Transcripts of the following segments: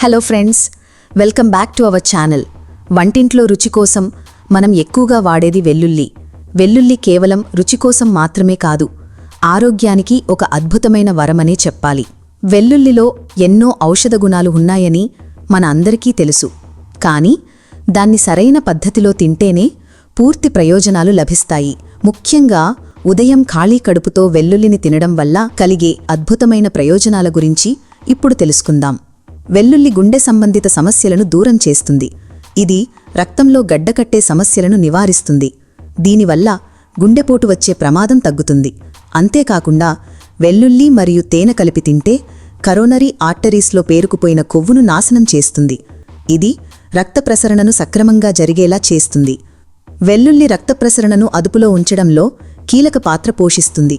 Hello friends welcome back to our channel వంటింట్లో రుచి కోసం మనం ఎక్కువగా వాడేది వెల్లుల్లి. వెల్లుల్లి కేవలం రుచి కోసం మాత్రమే కాదు ఆరోగ్యానికి ఒక అద్భుతమైన వరమనే చెప్పాలి. వెల్లుల్లిలో ఎన్నో ఔషధ గుణాలు ఉన్నాయని మన అందరికీ తెలుసు. కానీ దాన్ని సరైన పద్ధతిలో తింటేనే పూర్తి ప్రయోజనాలు లభిస్తాయి. ముఖ్యంగా ఉదయం ఖాళీ కడుపుతో వెల్లుల్లిని తినడం వల్ల కలిగే అద్భుతమైన ప్రయోజనాల గురించి ఇప్పుడు తెలుసుకుందాం. వెల్లుల్లి గుండె సంబంధిత సమస్యలను దూరం చేస్తుంది. ఇది రక్తంలో గడ్డకట్టే సమస్యలను నివారిస్తుంది. దీనివల్ల గుండెపోటు వచ్చే ప్రమాదం తగ్గుతుంది. అంతేకాకుండా వెల్లుల్లి మరియు తేనె కలిపి తింటే కరోనరీ ఆర్టరీస్లో పేరుకుపోయిన కొవ్వును నాశనం చేస్తుంది. ఇది రక్త ప్రసరణను సక్రమంగా జరిగేలా చేస్తుంది. వెల్లుల్లి రక్త ప్రసరణను అదుపులో ఉంచడంలో కీలక పాత్ర పోషిస్తుంది.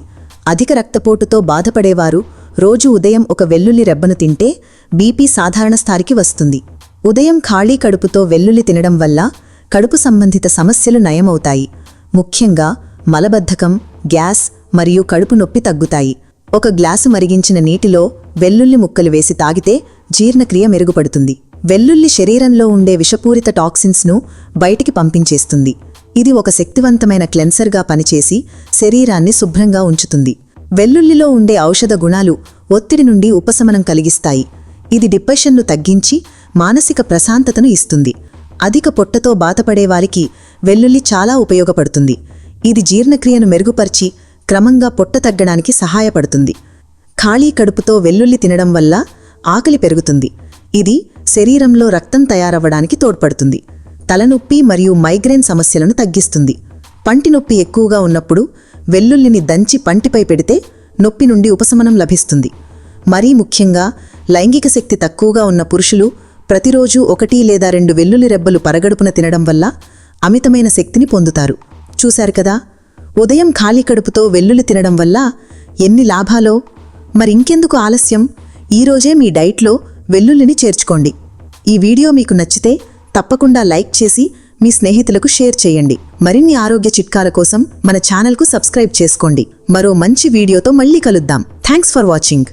అధిక రక్తపోటుతో బాధపడేవారు రోజు ఉదయం ఒక వెల్లుల్లి రెబ్బను తింటే బీపీ సాధారణ స్థాయికి వస్తుంది. ఉదయం ఖాళీ కడుపుతో వెల్లుల్లి తినడం వల్ల కడుపు సంబంధిత సమస్యలు నయమవుతాయి. ముఖ్యంగా మలబద్ధకం గ్యాస్ మరియు కడుపు నొప్పి తగ్గుతాయి. ఒక గ్లాసు మరిగించిన నీటిలో వెల్లుల్లి ముక్కలు వేసి తాగితే జీర్ణక్రియ మెరుగుపడుతుంది. వెల్లుల్లి శరీరంలో ఉండే విషపూరిత టాక్సిన్స్ను బయటికి పంపించేస్తుంది. ఇది ఒక శక్తివంతమైన క్లెన్సర్గా పనిచేసి శరీరాన్ని శుభ్రంగా ఉంచుతుంది. వెల్లుల్లిలో ఉండే ఔషధ గుణాలు ఒత్తిడి నుండి ఉపశమనం కలిగిస్తాయి. ఇది డిప్రెషన్ను తగ్గించి మానసిక ప్రశాంతతను ఇస్తుంది. అధిక పొట్టతో బాధపడేవారికి వెల్లుల్లి చాలా ఉపయోగపడుతుంది. ఇది జీర్ణక్రియను మెరుగుపరిచి క్రమంగా పొట్ట తగ్గడానికి సహాయపడుతుంది. ఖాళీ కడుపుతో వెల్లుల్లి తినడం వల్ల ఆకలి పెరుగుతుంది. ఇది శరీరంలో రక్తం తయారవ్వడానికి తోడ్పడుతుంది. తలనొప్పి మరియు మైగ్రేన్ సమస్యలను తగ్గిస్తుంది. పంటి నొప్పి ఎక్కువగా ఉన్నప్పుడు వెల్లుల్లిని దంచి పంటిపై పెడితే నొప్పి నుండి ఉపశమనం లభిస్తుంది. మరీ ముఖ్యంగా లైంగిక శక్తి తక్కువగా ఉన్న పురుషులు ప్రతిరోజు ఒకటి లేదా రెండు వెల్లుల్లి రెబ్బలు పరగడుపున తినడం వల్ల అమితమైన శక్తిని పొందుతారు. చూశారు కదా? ఉదయం ఖాళీ కడుపుతో వెల్లుల్లి తినడం వల్ల ఎన్ని లాభాలో? మరింకెందుకు ఆలస్యం? ఈరోజే మీ డైట్లో వెల్లుల్లిని చేర్చుకోండి. ఈ వీడియో మీకు నచ్చితే తప్పకుండా లైక్ చేసి మీ స్నేహితులకు షేర్ చేయండి. మరిన్ని ఆరోగ్య చిట్కాల కోసం మన ఛానల్కు సబ్స్క్రైబ్ చేసుకోండి. మరో మంచి వీడియోతో మళ్ళీ కలుద్దాం. Thanks for watching.